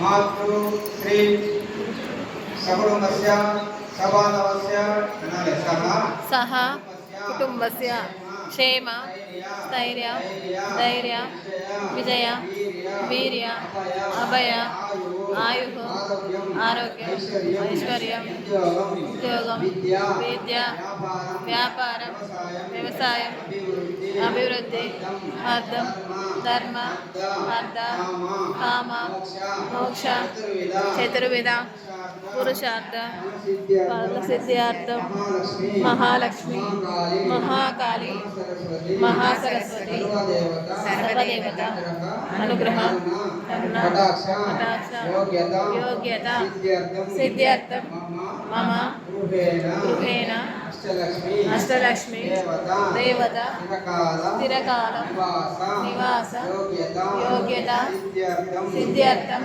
మాతృ శ్రీ సకుటుంబస్య సబాంధవస్య అనాలి. సహ సహ కుటుంబస్య క్షేమ స్థైర్య ధైర్య విజయ వీర్య అభయ ఆయు ఆరోగ్యం ఐశ్వర్యం ఉద్యోగం విద్య వ్యాపారం వ్యవసాయం అభివృద్ధి అర్థం ధర్మ అర్థ కామ మోక్ష చతుర్విధ పురుషార్థ సిద్ధార్థం మహాలక్ష్మి మహాకాళి మహాసరస్వతి సర్వదేవత అనుగ్రహ కటాక్ష యోగ్యత సిద్ధ్యర్థం మమ గృహేణ అష్టలక్ష్మి దేవత స్థిరకాల నివాస యోగ్యత సిద్ధ్యర్థం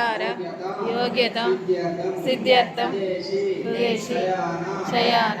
అధికార యోగ్యత సిద్ధ్యర్థం శయాన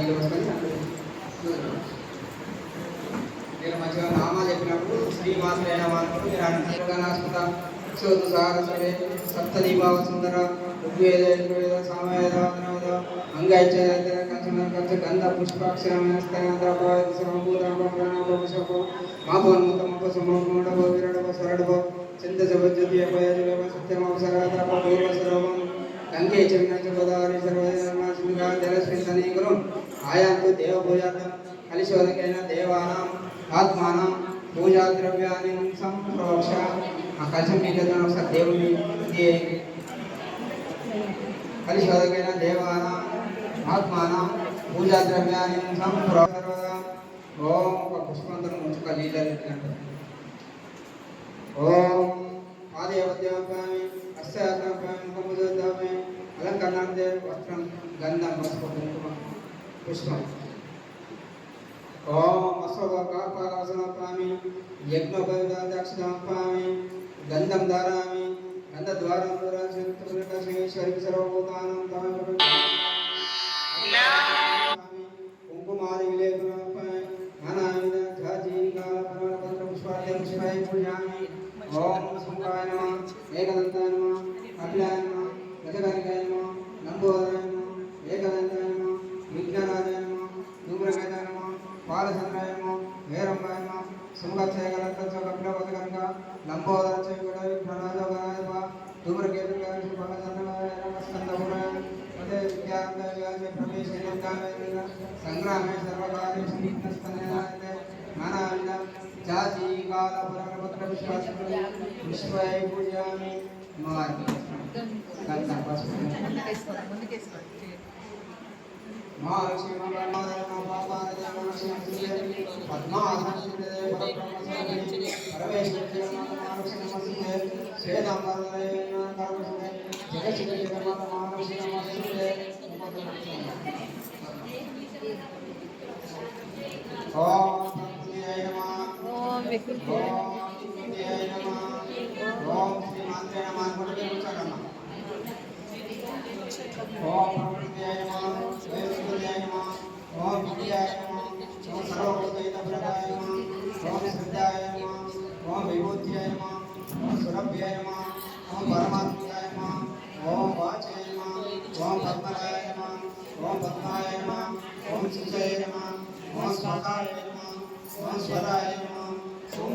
ఇక్కడ నిలబడుకొని మీరు మంచిగా నామాలు చెప్పినప్పుడు శ్రీమాత్రైన వాళ్ళు మీరు అనుసంధానాస్పద చోదు సారసరే సప్తదీపావ సుందర ఋగ్వేద యజుర్వేద సామవేద వదనవేద అంగైచర కంచన కంచ గంధ పుష్పాక్షరమైన స్తనంద చింత పూర్వ సర్వం గంగే చ వినచ గోదావరి సర్వజనమాస్మిగా గురు ఆయాంతు దేవభూజాతం కలిశోదకైన దేవానాం ఆత్మానం పూజా ద్రవ్యాన్ని సంప్రోక్ష ఆ కలిసి మీకు ఒకసారి దేవుని ఇది కలిశోదకైన దేవానాం ఆత్మానం పూజా ద్రవ్యాన్ని సంప్రోక్ష ఓం ఒక పుష్పంతో ముంచుక లీలర్ ఓం పాదయోద్యాపామి అస్యాత్మ ముఖముదోద్యాపామి వస్త్రం గంధం పసుపు కుంకుమ పుష్పం ఓం అశ్వకాపాసనపామి యజ్ఞోపదాక్షిణాపామి గంధం ధారామి గంధద్వారం శ్వరికి సర్వభూతానం తామి కుంకుమాది విలేపనాపామి నానావిధ జాజీకాల పరమపత్ర పుష్పాద్య పుష్పాయ పూజామి ఓం శంకాయ నమ ఏకదంతాయ నమ సంగ్రామే సర్వకార్య సంగీతస్తనయాయ నానావిధ జాతి కాల పురాణపత్ర విశ్వాస విశ్వై పూజామి మార్గ గంధ పసుపు మహాలక్ష్మి మంగళమాదయ ఓం శ్రీ మాత్రే శాంతియై నమః ఓం శ్రీమాత్రే ఓం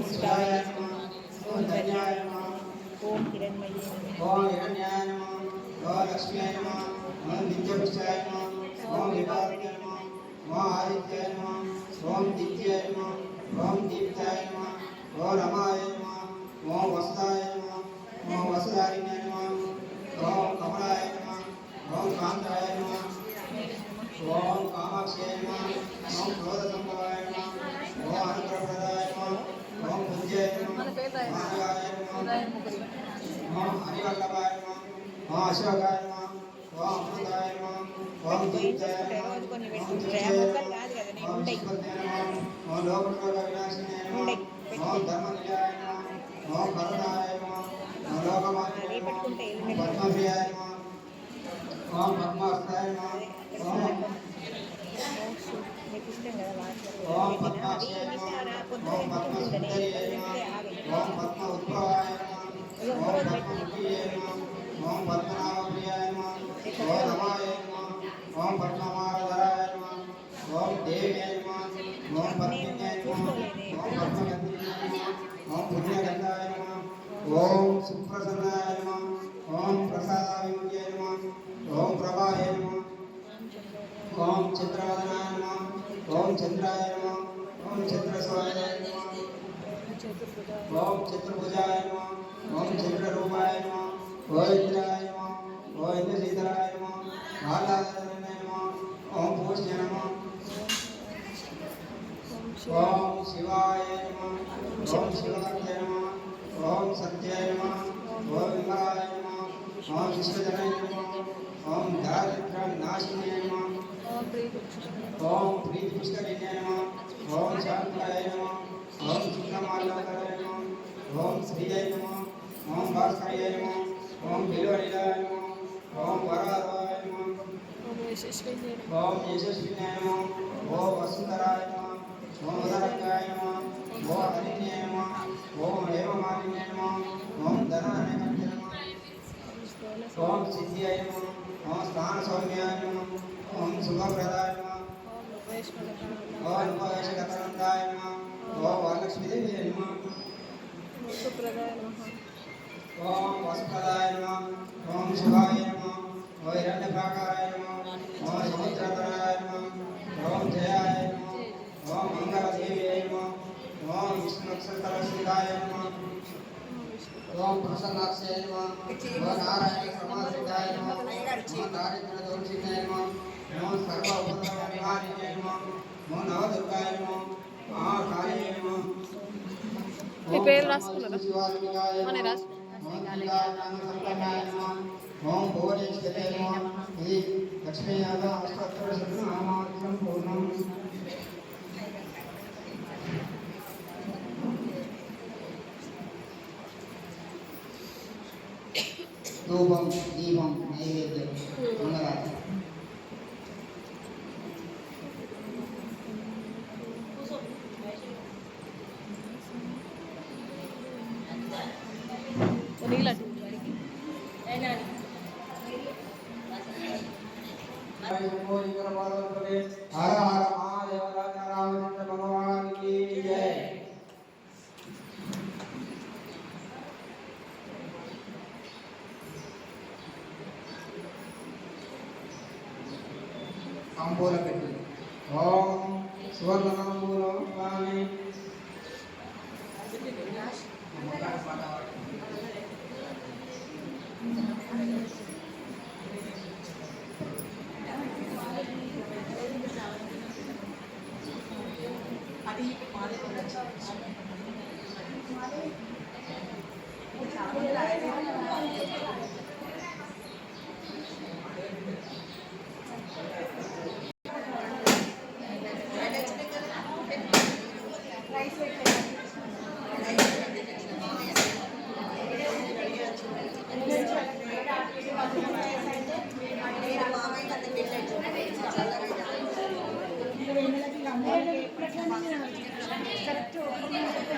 शिवाय नमः ओम धन्याय नमः ओम किरणमयी ओम हिरण्याय नमः ओम लक्ष्मीय नमः ओम विद्याभूषाय नमः ओम विभाग्य नमः ओम आदित्याय नमः ओम दित्याय नमः ओम दीप्ताय नमः ओम रमाय नमः ओम वस्ताय नमः ओम वसुधारिणाय పొద్దున ఓం పద్మ పెట్టుకుంటుండే సుందరియ పెడితే నమ ఆగదు. ఓం పద్మ ఉద్భవాయ నమ ఓం పద్మ ఉద్భవాయ నమ ఓం పద్మనాభ ప్రియాయ నమ ఓం రమాయ నమ ఓం పద్మమాలధరాయ నమ ఓం దేవ్యాయ నమ ఓం పద్మిన్యాయ నమ ఓం పద్మగంధాయ నమ ఓం పుణ్యగంధాయ నమ ఓం సుప్రసన్నాయ నమ ఓం ప్రసాదావిముఖ్యాయ నమ ఓం ప్రభాయ నమ ఓం చంద్రవదనాయ నమ ఓం చంద్రాయ నమ ఓం చంద్రస్వాయ నమ ఓం చతుర్భుజాయ నమ ఓం చంద్రరూపాయ నమ கோவிந்தராய நமோ கோவிந்த சீதராய நமோ பாலாதாரனாய நமோ ஓம் பூஜ்ய நமோ ஓம் சிவாய நமோ ஓம் சிவகார்த்திய நமோ ஓம் சத்யாய நமோ ஓம் விமலாய நமோ ஓம் விஸ்வஜனாய நமோ ஓம் தாரித்ர நாசினே நமோ ஓம் பிரீதி புஷ்கரிணே நமோ ஓம் சாந்தாய நமோ ஓம் சுத்தமாலாதாய நமோ ஓம் ஸ்ரீயாய நமோ ஓம் பாஸ்கரியாய நமோ ओम हिलवडिलाय नमः ओम वराधाय नमः ओम यशस्विनाय नमः ओम यशस्विनाय नमः ओम वसुंधराय नमः ओम वराधाय नमः ओम हरिन्याय नमः ओम हेममालिन्याय नमः ओम धनानय नमः ओम सिद्धियाय नमः ओम स्थान सौम्याय नमः ओम सुखप्रदाय नमः ओम उपवेशकतनंदाय नमः ओम वरलक्ष्मी देवी नमः सुप्रदाय नमः ఓం వసుప్రదాయ నమ ఓం శివాయ నమ ఓం హిరణ్యప్రాకారాయ నమ ఓం సముద్రధరాయ నమ ఓం జయాయ నమ ఓం మంగళదేవ్యాయ నమ ఓం విష్ణునక్షత్రశిఖాయ నమ ఓం ప్రసన్నాక్షయ నమ ఓం నారాయణ సమాసిద్ధాయ నమ ఓం దారిద్ర్య దోషితాయ నమ ఓం సర్వ ఉపద్రవ నివారిణ్యాయ నమ ఓం నవదుర్గాయ నమ మహాకాళాయ నమ మీ పేరు రాసుకున్నారా? శివాలింగాయ మన నమ ओम भुवन स्थिते श्री लक्ष्मी यादव अष्टोत्तर शतनामाख्यम पूर्णम रूपम नहीं लगी हर हर महादेव राजा रामचंद्र भगवान की जय तांबूल कटी ओम सुवर्ण तांबूल पानी అది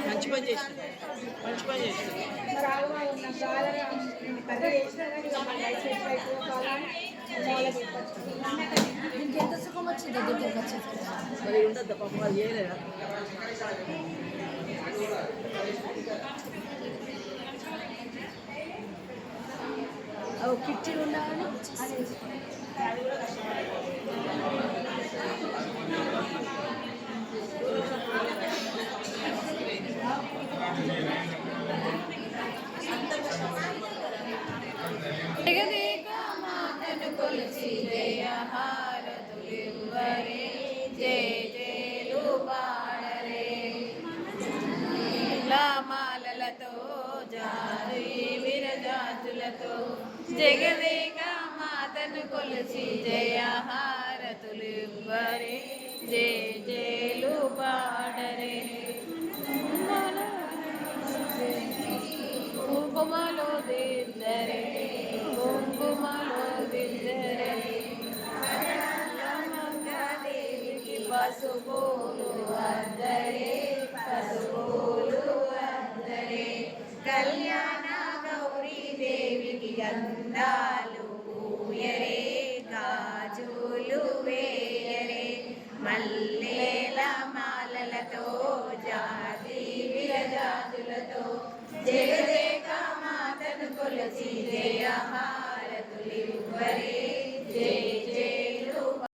మంచి పని చేసి మంచి పని చేసి ఎంత సుఖం వచ్చింది దగ్గరికి పాపం వాళ్ళు చేయలేదా కిట్టి ఉండాలని జగదేక మాతను కొలిచి జయ హారతులివ్వరే జయ జయలు పాడరే మాలలతో జారి విరజాతులతో జగదేక మాతను కొలిచి జయ హారతులివ్వరే జయ జయలు పాడరే. కుంకుమలో దిద్దరే కుంకుమలో దిద్దరే దేవికి పసుపులు అద్దరే పసుపులు అద్దరే కళ్యాణ గౌరీ దేవికి గంధాలు